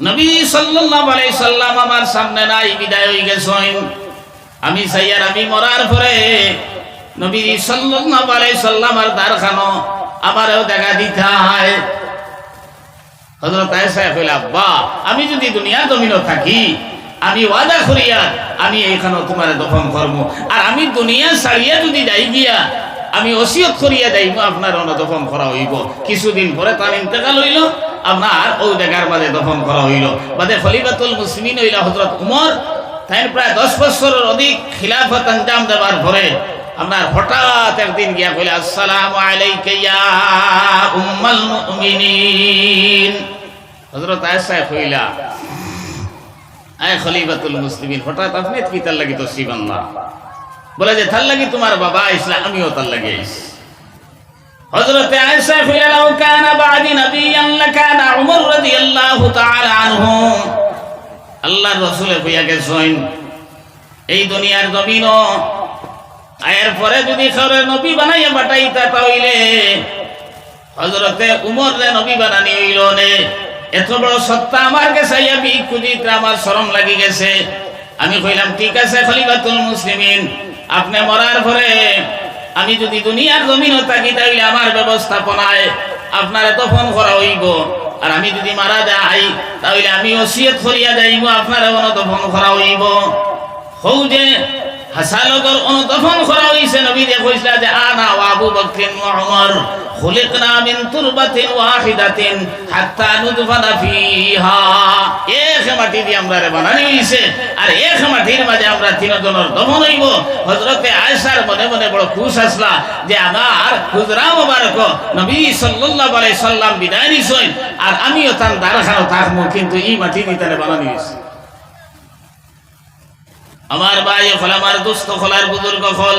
নবী সাল্লাল্লাহু আলাইহি সাল্লাম আমার সামনে নাই, বিদায় হয়ে গেছেন। আমি সাইয়ার, আমি মরার পরে নবী সাল্লাল্লাহু আলাইহি সাল্লামার দ্বারখানো আমারও দেখা দিতে হয়। হযরত আয়েশা কইলা, আব্বা, আমি যদি দুনিয়া জমিনও থাকি, আমি ওয়াদা করিয়া আমি এইখানে তোমার দফন করব। আর আমি দুনিয়া ছাড়িয়া যদি যাই গিয়া আমি ওসিয়ত করিয়া যাইব আপনার দফন করা হইব। কিছুদিন পরে তার ইন্তেকাল হইল, আপনার ওই জায়গার বাদে দফন করা হইল। বাদে খলিফাতুল মুসলিমিন হইলা হজরত উমর। তাই প্রায় দশ বছরের অধিক খিলাফত আঞ্জাম দেওয়ার পরে আপনার হঠাৎ একদিন গিয়া কইলে, আসসালামু আলাইকা ইয়া উম্মাল মুমিনিন। হযরত আয়েশা কইলা, আয় খলিফাতুল মুসলিমিন, হঠাৎ আপনি কি তার লাগি তসরিফ আনলা বলে যে, তার লাগি তোমার বাবা আইসলা, আমিও তার লাগি আইস। হযরত আয়েশা কইলা লাউ কানা বাদি নাবিয়ান লাকানা উমর রাদিয়াল্লাহু তাআলা আনহু। আল্লাহর রাসূলে কইয়া গেছেন। এই দুনিয়ার জমিনও আয়ের পরে যদি খরে নবী বানাইয়া বাটাইতা তাইলে হজরতে উমর রে নবী বানানি হইল নে। এত বড় সত্তা আমার কাছে বি খুঁজিতে আমার শরম লাগি গেছে। আমি কইলাম, ঠিক আছে খলিফাতুল মুসলিমিন। আপনি মরার পরে আমি যদি দুনিয়ার জমিনও থাকি, তাইলে আমার ব্যবস্থাপনায় আপনার দফন করা হইব। আর আমি যদি মারা যাই তাহলে আমি ওসিয়ত করিয়া যাইব আপনার অনুতফন করা হইব। হৌ যে হাসালগর অনুতফন করা হইছে নবী কইছিল যে, আনা বাবু আবু মহমর খুলিকনা মিন তুরবাতিন ওয়াহিদাতিন হাত্তা নুদফানা ফিহা এক মাটি দিয়ে আমরা রে বানানি হইছে। আর এক মাটির মাঝে আমরা তিনজনের দফন হইব। হযরতে আয়েশার মনে মনে বড় খুশ আসলা যে আমার হুজরা মুবারক নবী সাল্লাল্লাহু আলাইহি সাল্লাম বিদায় নিছেন। আর আমিও তার দারখানো থাকব, কিন্তু এই মাটি দিয়ে তারে বানানি হইছে। আমার ভাই হল আমার দুস্থ খোলার বুজুর্গ ফল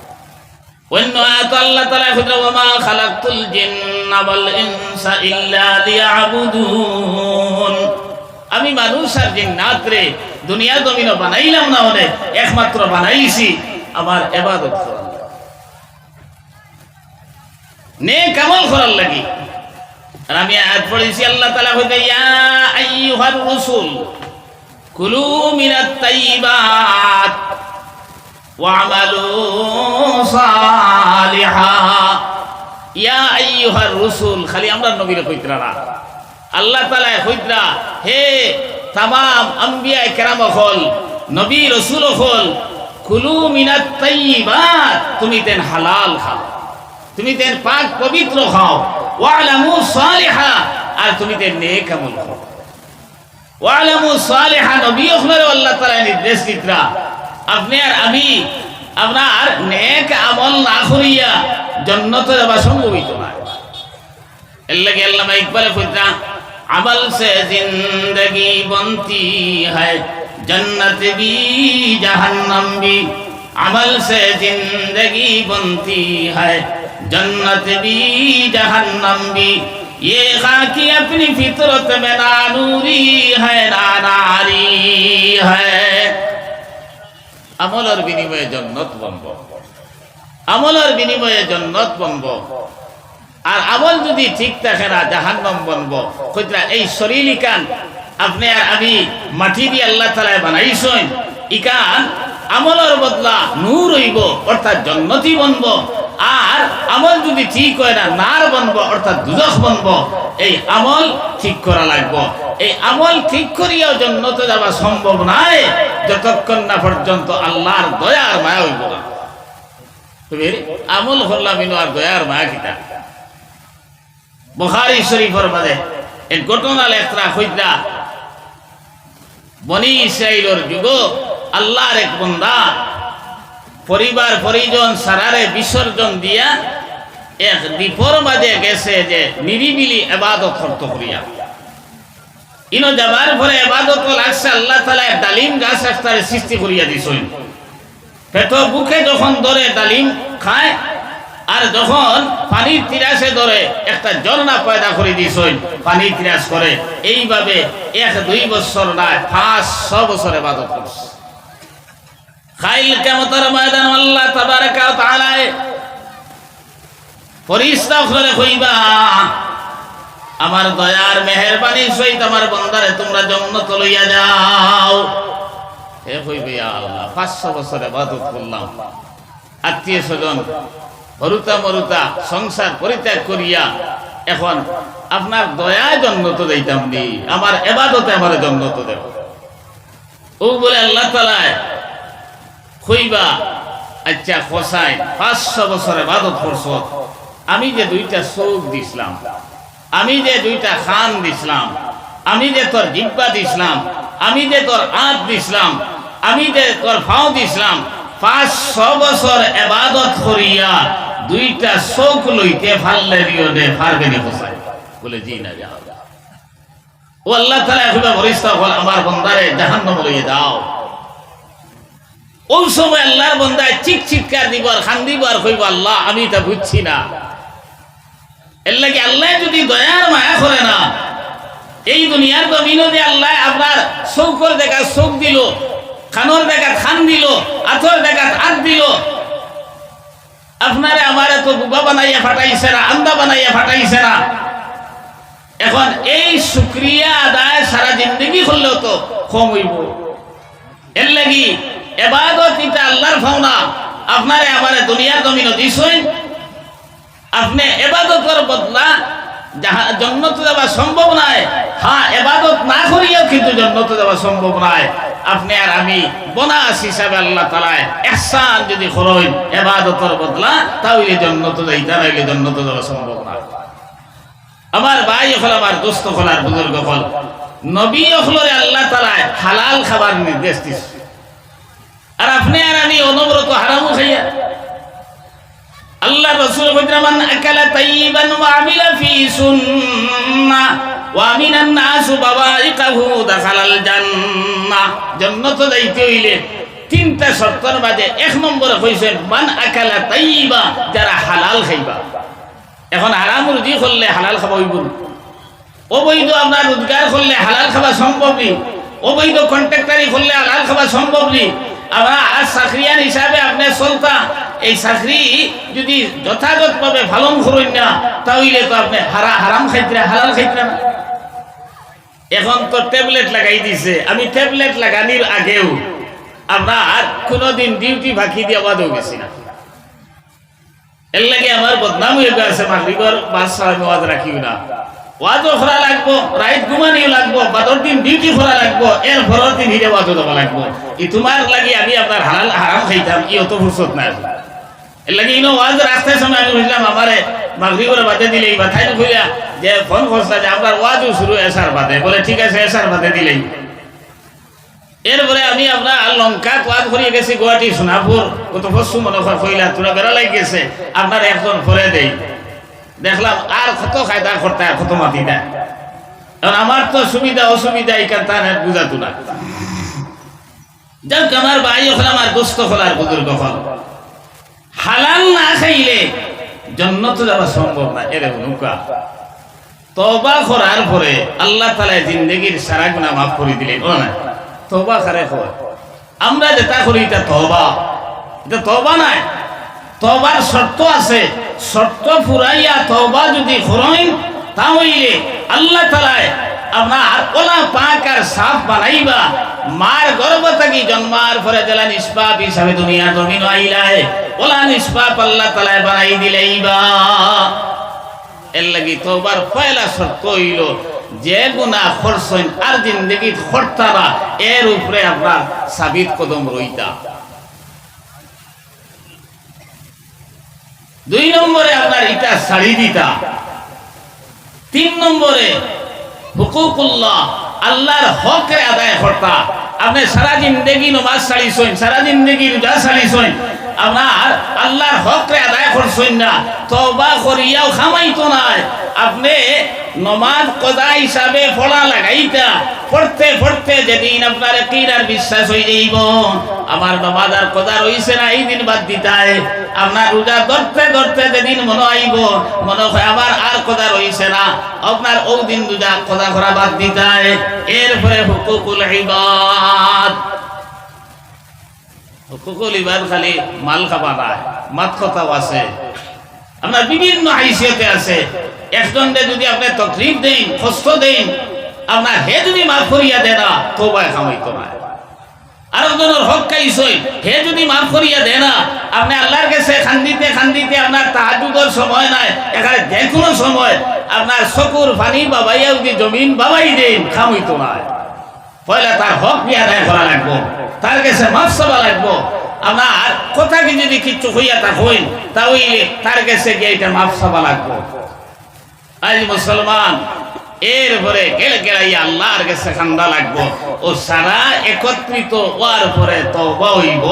ইনসা ইল্লা আমি মানুষ আর জিন্নাত রে দুনিয়ার জমিন বানাইলাম না ওরে একমাত্র বানাইছি, আমার এবাদত করার করার লাগি। আমি আয়াত পড়েছি, আল্লাহ তাআলা হইতে, ইয়া আইয়ুহার রাসূল, কুলু মিনাত ওয়ামালু সালিহা ইয়া আইয়ুহার রাসূল খালি আমরা নবীরে কইতরা না আল্লাহ তাআলা কইতরা হে তাম আম্বিয়া কেরাম হল নবী রসুল হল কুলু মিনাত তাইয়িবাত, তুমি তেন হালাল খাও, তুমি তেন পাক পবিত্র খাও, ওয়ালামু সালিহা, আর তুমি তেন নেক আমল খাও। ওয়ালামু সালিহা, নবী ওখানে আল্লাহ তাআলা নির্দেশ দিতরা। আপনি আর আমি আপনার নেক আমল না করিয়া জান্নাতে যাওয়া সম্ভবিত না এর লাগে আল্লামা ইকবাল কইতা আমল সে জিন্দগি বনতি है जन्नत भी जहन्नम भी अमल से जिंदगी बनती है जन्नत भी जहन्नम भी ये खाकी अपनी फितरत में ना नूरी है ना नारी है আমলের বিনিময়ে জন্নত বনব আমলার বিনিময়ে জন্নত বনব আর আমল যদি ঠিক থাকে না, জাহান্নম বনব কইতরা, এই শরীর ইকান আপনি আর আমি মাটি দিয়ে আল্লাহ তালায় বানাইছেন ইকান আমলের বদলা নূর হইব, অর্থাৎ জন্নতি বনব আর আমল যদি ঠিক হয় না, নার বনব, অর্থাৎ দুদক বনব, এই আমল ঠিক করা লাগবো। এই আমল ঠিক করিয়াও জন্নতে যাওয়া সম্ভব নাই, যতক্ষণ না পর্যন্ত আল্লাহর দয়ার মায়া হইব না। আমল করলাম ইনো আর দয়ার মায়া কিতা? বুখারী শরীফের মাঝে এই ঘটনা লেখরা হইতা, বনি ইসরাইলের যুগ আল্লাহর এক বন্দা পরিবার, পরিজন সারারে বিসর্জন দিয়া এক দ্বীপর মাঝে গেছে যে নিরিবিলি এবাদত করতে করিয়া ইনো যাবার পরে এবাদত লাগছে, আল্লাহ তালা ডালিম গাছ একটা সৃষ্টি করিয়া দিছেন। পেট বুকে যখন ধরে ডালিম খায়, আর যখন পানির তিরাসে ধরে একটা ঝর্ণা পয়দা করে দিছেন, পানির তিরাস করে, এইভাবে এক দুই বছর না, পাঁচ ছ বছর এবাদত করছে। খাইল কেমতার ময়দান আল্লাহ তাবারাকা আমার দয়ার মেহেরবানি সহিত আমার বন্দারে তোমরা যাও। আল্লাহ করলাম। আত্মীয় স্বজন, হরুতা মরুতা, সংসার পরিত্যাগ করিয়া এখন আপনার দয়ায় জন্নত দিতাম নি, আমার এবাদতে আমার জন্নত দেব ও বলে আল্লাহ তালায় কইবা আচ্ছা খসাই পাঁচশো বছর এবাদত করছ। আমি যে দুইটা চোখ দিছিলাম, আমি যে দুইটা খান দিছিলাম, আমি যে তোর জিব্বা দিছিলাম, আমি যে তোর আঁত দিছিলাম, আমি যে তোর ফাও দিছিলাম, পাঁচশো বছর এবাদত করিয়া দুইটা চোখ লইতে ফাললে দিও দে ফারবেনি খসাই বলে, জি না যাও ও আল্লাহ তালা এখন আমার বন্দারে জাহান্নাম লইয়ে দাও ওই সময় আল্লাহর বন্দায় চিক চিৎকার দিব আর খান দিব আর কইব, আল্লাহ, আমি তা বুঝছি না। এর লাগে আল্লাহ যদি দয়ার মায়া করে না, এই দুনিয়ার জমিনও যে আল্লাহ আপনার চৌকর দেখা চোখ দিল, খানোর দেখা খান দিল, আথর দেখা হাত দিল, আপনারে আমার এত বুবা বানাইয়া ফাটাইছে না, আন্দা বানাইয়া ফাটাইছে না। এখন এই শুক্রিয়া আদায় সারা জিন্দগি করলেও তো কম হইব। এর লাগি এবাদত এটা ফাওনা আপনারে আমারে দুনিয়ার আপনি এবাদতের বদলা যাহা সম্ভব না করিয়াও কিন্তু সম্ভব আপনি আর আমি হিসাবে তালায় যদি এবাদতের বদলা সম্ভব আমার ভাই হল, আমার দোস্ত হল বুজুর্গ হল। নবী হলরে আল্লাহ তালায় হালাল খাবার নির্দেশ দিচ্ছে আর আপনি আর আমি অনবরত হারামও খাইয়া। আল্লাহ রসুল মান আকালা তাইবান ওয়া আমিলা ফি সুন্নাহ ওয়া মিনান নাস বাবাইকাহু দাখালাল জান্নাহ জান্নাত যাইতে হইলে তিনটা শর্তর মাঝে এক নম্বরে কইছেন, মান আকালা তাইবা যারা হালাল খাইবা। এখন হারাম রুজি করলে হালাল খাবা হইব অবৈধ আপনার রোজগার করলে হালাল খাওয়া সম্ভব নেই। অবৈধ কন্ট্রাক্টারি করলে হালাল খাওয়া সম্ভব নেই। এখন তো দিছে। আমি ট্যাবলেট লাগানির আগেও আর কোনোদিন ডিউটি ফাঁকি দিয়ে বাদও গেছি না। এর লাগে আমার বদনাম হয়ে গেছে মাগরিবর বাদশাহ আমি রাখিও না। ওয়াজও খরা লাগবো, রাইত ঘুমানিও লাগবো, বাদর দিন ডিউটি খরা লাগবো এর পরের দিন হিরে ওয়াজও দেওয়া লাগবো। ই তোমার লাগি আমি আপনার হালাল হারাম খাইতাম, ই অত ফুরসত নাই। এর লাগে ইনো ওয়াজ রাখতে সময় আমি বুঝলাম, আমারে মাগরিবর বাদে দিলে এই মাথায় খুইলা যে ফোন করছে যে আপনার ওয়াজও শুরু এসার বাদে, বলে ঠিক আছে, এসার বাদে দিলেই। এরপরে আমি আপনার লঙ্কা কোয়াদ করিয়ে গেছি গুয়াহাটি, সোনাপুর, কত পশ্চিম মনে কইলা, তোরা বেড়া লাগি গেছে, আপনার একজন করে দেই। দেখলাম, আর কত খায়দা করতে কত মাতি দেয়। কারণ আমার তো সুবিধা, অসুবিধা এইখান তার বুঝাতো না। যাক, আমার ভাই হল আমার হল আর বুজুর্গ হল হালাল না খাইলে জন্নত যাওয়া সম্ভব না, এর নৌকা তবা করার পরে আল্লাহ তালা জিন্দগির সারা গুণা মাফ করে দিলেন, ও না? তবা খারে হয় আমরা যেটা করি, এটা তবা এটা তবা নাই তবার শর্ত আছে। শর্ত ফুরাইয়া তবা যদি করেন তাহলে আল্লাহ তালায় আপনার ওলা পাক আর সাফ বানাইবা। মার গর্ব থাকি জন্মার পরে জেলা নিষ্পাপ হিসাবে দুনিয়া জমিন আইলায়, ওলা নিষ্পাপ আল্লাহ তালায় বানাই দিলেইবা। এর লাগি তোবার পয়লা শর্ত হইল, যে গুণা খরচইন আর জিন্দগি খরতারা এর উপরে আপনার সাবিত কদম রইতা। দুই নম্বরে আপনার ইটা শাড়ি দিতা। তিন নম্বরে হুকুকুল্লাহ, আল্লাহর হকের আদায় করতা। আপনি সারা জিন্দগি নমাজ সারিছেন, সারা জিন্দগি রোজা সারিছেন। আপনার আল্লাহর হকরে আদায় করছেন না। তবা করিয়াও খামাইতো নাই। আপনি নমাজ কদা হিসাবে পড়া লাগাইতা। পড়তে পড়তে যেদিন আপনার কিরার বিশ্বাস হয়ে যাইব। আমার আর কদা রইছে না, এই দিন বাদ দিতায়। আপনার রোজা ধরতে ধরতে যেদিন মনে আইব, মনে হয় আমার আর কদা রইছে না। আপনার ও দিন রোজা কদা করা বাদ দিতায়। এরপরে হুকুকুল ইবাদ। হুকুকুল ইবাদ খালি মাল খাবা না, মাত কথাও আছে। আপনার বিভিন্ন হাইসিয়তে আছে। একজনকে যদি আপনি তকলিফ দেন, কষ্ট দেন, আপনার হে যদি মাফ করিয়া দে না তোবায় খামাইতো না। আর একজনের হক কাইছই হে যদি মাফ করিয়া দে না, আপনি আল্লাহর কাছে খান্দিতে খান্দিতে আপনার তাহাজুদের সময় নাই, এখানে যে কোনো সময় আপনার চকুর পানি বাবাইয়া যদি জমিন বাবাই দেন খামাইতো না। পয়লা তার হক নিয়ে আদায় করা লাগবো। তার কাছে মাফ চাবা লাগবো। আপনার কথা কি যদি কিচ্ছু হইয়া তা হইন তাহলে তার কাছে গিয়ে এটা মাফ চাবা লাগবো। আজ মুসলমান এরপরে গেলে গেলাইয়া আল্লাহর কাছে খান্দা লাগবো। ও সারা একত্রিত হওয়ার পরে তওবা হইব।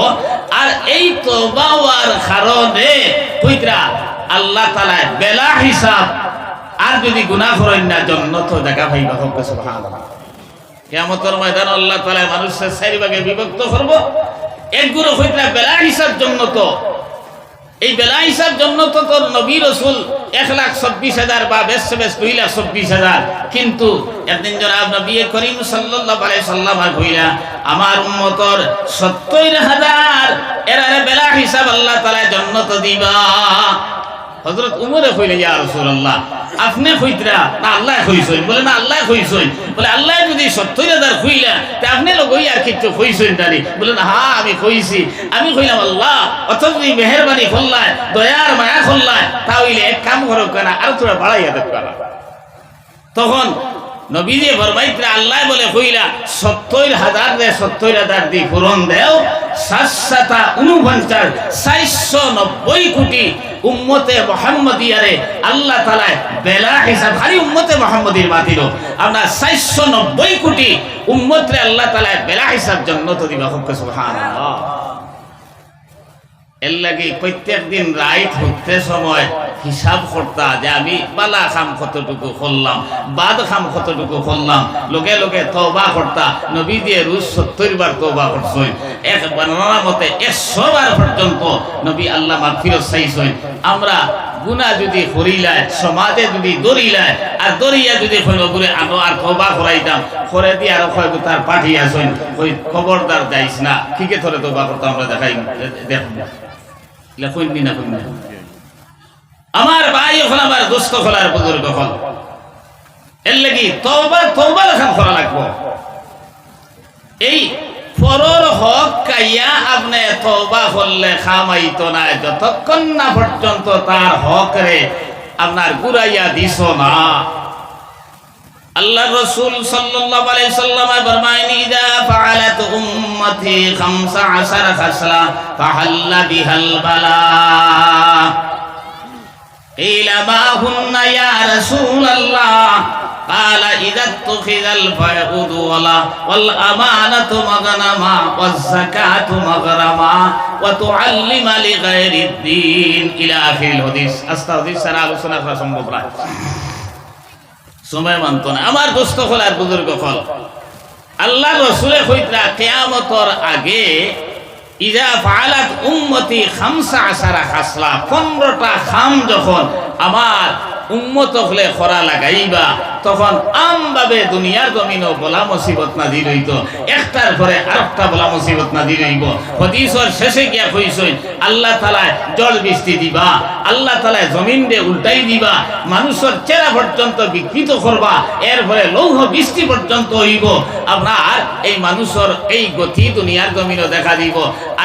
আর এই তওবা হওয়ার কারণে কইতরা আল্লাহ তালা বেলা হিসাব আর যদি গুনাহ করেন না তো দেখা পাইবা। হোক সুবহানাল্লাহ কিয়ামতের ময়দান আল্লাহ তাআলা মানুষের চারি ভাগে বিভক্ত করব। একগুলো হইতরা বেলা হিসাব জন্য তো। এই বেলা হিসাব জন্য তো তোর নবী রসুল এক লাখ চব্বিশ হাজার বা বেশ বেশ দুই লাখ চব্বিশ হাজার। কিন্তু একদিন জনাব নবী করিম সাল্লাল্লাহু আলাইহি সাল্লাম কইলা, আমার উম্মতর সত্তর হাজার, এরারে বেলা হিসাব আল্লাহ তাআলা জান্নাত দিবা। হযরত উমরে কইলে, ইয়া রাসূলুল্লাহ, আপনি কইতরা, না আল্লাহ কইছই বলে, না আল্লাহ কইছই বলে, আল্লাহ যদি সত্তর হাজার কইলা, তে আপনি লোক ওই আর কিছু কইছই দানি বলে, না হ্যাঁ আমি কইছি। আমি কইলাম, আল্লাহ অতনি মেহেরবানি খল্লায় দয়ার মায়া করলায়, তাহলে এক কাম করো কেন? আর তোরা বাড়াইয়া দেখ তখন নবীজি ফরমাইতে আল্লাহ বলে কইলা সত্তর হাজার দে, সত্তর হাজার দি পূরণ দেও। সাতশাতা উনপঞ্চাশ চারশো নব্বই কোটি উম্মতে মোহাম্মদিয়ারে আল্লাহ তালায় বেলা হিসাব খালি উম্মতে মোহাম্মদীর মাতিল আপনার চারশো নব্বই কোটি উম্মতরে আল্লাহ তালায় বেলা হিসাব জন্নত দিবা। হোক সুবহানাল্লাহ। এর লাগে প্রত্যেক দিন রাইত হতে সময় হিসাব করতা যে আমি বালা খাম কতটুকু করলাম, বাদ খাম কতটুকু করলাম। লোকে লোকে তবা করতা নবী দিয়ে রুজ সত্তর বার তবা করছই এক বর্ণনা মতে একশো বার পর্যন্ত নবী আল্লাহ মাগফিরত চাইছই আমরা গুণা যদি করিলায় সমাজে যদি দরিলায় আর দরিয়া যদি হইল করে আনো আর তবা করাইতাম, করে দিয়ে আরও কয়েক তার পাঠিয়ে আসইন ওই খবরদার যাইস না ঠিকই ধরে তবা করতে, আমরা দেখাই দেখুন আমার ভাই আমার এর লাগি করা লাগবো। এই পরর হক কাইয়া আপনি তওবা করলে খামাইতো না যতক্ষণ না পর্যন্ত তার হক রে আপনার গুরাইয়া দিছ না। আল্লাহ রসুল সাল্লাল্লাহু আলাইহি সাল্লাম ফরমায়নি ইদা ফাআলাত উম্মতি 15 খাসলা ফাহাল্লা বিহাল বালা قيل ما هن يا رسول الله قال إذا اتخذ الفيعود ولا والأمانة مغنما والزكاة مغرما وتعلم لغير الدين إلى آخر الحديث أستاذ سنة আলোচনা করা সম্ভব নয় সময় মানত না। আমার দোস্ত ফল আর বুজুর্গ ফল আল্লাহ রসুলে হইতরা কেয়ামতর আগে ইজা ফালাত উম্মতি খামসা আসারা খাসলা পনেরোটা খাম যখন আমার উম্মত হলে খরা লাগাইবা, তখন আমভাবে দুনিয়ার জমিনও বলা মুসিবত না দি রইত একটার পরে আরেকটা বলা মুসিবত না দি রইব হদিসর শেষে গিয়া কইছই আল্লাহ তালায় জল বৃষ্টি দিবা, আল্লাহ তালায় জমিন দিয়ে উল্টাই দিবা, মানুষের চেরা পর্যন্ত বিকৃত করবা, এরপরে লৌহ বৃষ্টি পর্যন্ত হইব। আপনার এই মানুষের এই গতি দুনিয়ার জমিনও দেখা দিব।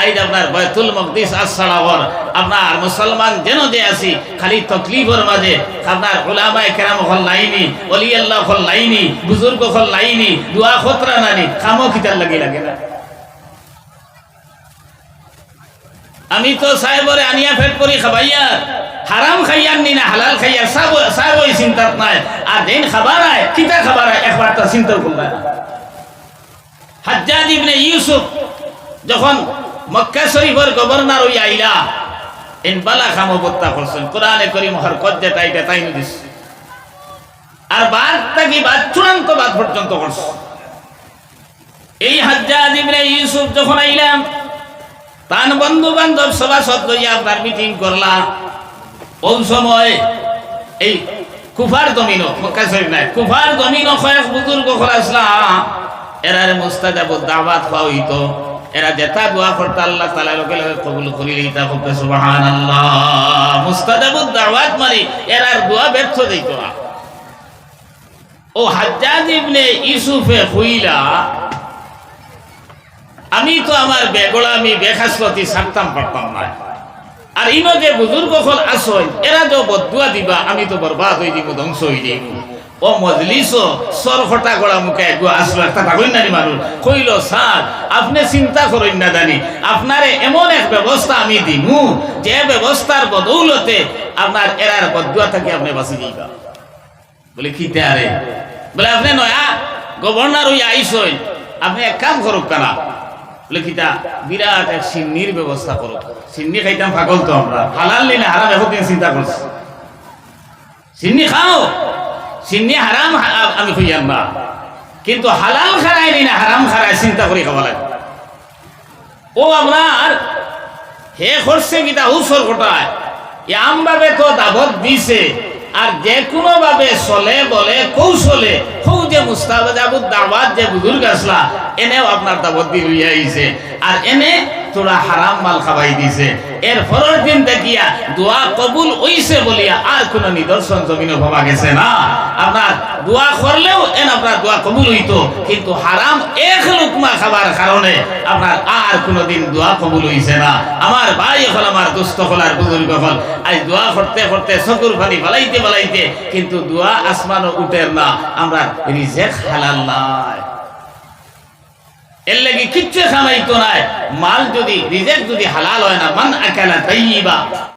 আইজ আপনার বয়তুল মকদিস আসাড়াবর আপনার মুসলমান যেন যে আছি, খালি তকলিফের মাঝে আপনার ওলামায় কেরাম হল লাইনি অলি আল্লাহ হল লাইনি বুজুর্গ হল লাইনি দুয়া খতরা নানি, খামো খিতার লাগে লাগে না। আমি তো সাহেবরে আনিয়া ফেট করি খাবাইয়া, হারাম খাইয়ার নি না, হালাল খাইয়ার, সাব সাহেব ওই চিন্তাত নাই, আর দিন খাবার আয়, কিতা খাবার আয়, একবার তা চিন্তা করবে হাজ্জাজ ইবনে ইউসুফ যখন মক্কা শরীফের গভর্নর ওই আইলা ইন বালা খামো বত্তা করছেন। কোরআনে করিম হর কজ্জা টাইটা তাই দিস আর বাদ থাকি বাদ চূড়ান্ত বাদ পর্যন্ত করছে। এই হাজ্জাজ ইবনে ইউসুফ যখন আইলাম তান বন্ধু বান্ধব সভা লইয়া আপনার মিটিং করলাম ওই সময় এই কুফার শরীফ নাই, কুফার জমিন কয়েক বুজুর্গ আসলাম এরার মুস্তাজাব দাওয়াত খাওয়া হইতো। এরা যেটা দোয়া করতে আল্লাহ তাআলা লগে লগে কবুল করি লইতা করতে সুবহানাল্লাহ। মুস্তাজাব দাওয়াত মারি এরার দোয়া ব্যর্থ দিত ও হাজ্জাজ ইবনে আমি তো আমার বেগড়া আমি বেখাসলতি ছাড়তাম পারতাম না। আর ইনো যে বুজুর্গ আসই এরা যে বদুয়া দিবা, আমি তো বরবাদ হয়ে দিব ধ্বংস হয়ে দিব ও মজলিস সর ফটা গড়া মুখে একগু আসলো, একটা ভাগই নানি মানুষ। কইল, স্যার, আপনি চিন্তা করেন না জানি আপনারে এমন এক ব্যবস্থা আমি দিমু, যে ব্যবস্থার বদৌলতে আপনার এরার বদুয়া থেকে আপনি বাঁচি যাইবা। বলে, কি আরে? বলে, আপনি নয়া, গভর্নর হইয়া আইসই, আপনি এক কাম করুক কানা। বলে কিতা বিরাট এক সিন্নির ব্যবস্থা করুক। সিন্নি খাইতাম পাগল তো আমরা, হালাল নিলে হারাম এখন দিন চিন্তা করছি। সিন্নি খাও সিন্নি হারাম আমি খুঁজাম না কিন্তু হালাল খারাই নি হারাম খারাই চিন্তা করে খাওয়া লাগে। ও আপনার হে করছে কিতা হুসর ঘটায় এমন ভাবে তো দাবত দিছে আর যে কোনো ভাবে চলে, বলে কৌশলে হৌ যে মুস্তাবাদ দাওয়াত যে বুজুর্গ আসলা এনেও আপনার দাবত দি লইয়া আইছে আর এনে তোরা হারাম মাল খাবাই দিছে। এর পরের দিন দেখিয়া দোয়া কবুল হইছে বলিয়া আর কোনো নিদর্শন জমিনে ভাবা গেছে না। আপনার দোয়া করলেও এন আপনার দোয়া কবুল হইতো, কিন্তু হারাম এক লুকমা খাবার কারণে আপনার আর কোনোদিন দোয়া কবুল হইছে না। আমার ভাই হল আমার দুস্থ হল আর বুজুর্গ হল। আজ দোয়া করতে করতে চকুর পানি বালাইতে বালাইতে কিন্তু দোয়া আসমানও উঠের না। আমরা রিজেক হালাল নাই। এর লাগি কিচ্ছু সামাইতো নাই। মাল যদি রিজেক্ট যদি হালাল হয় না, মান আকালা তাইবা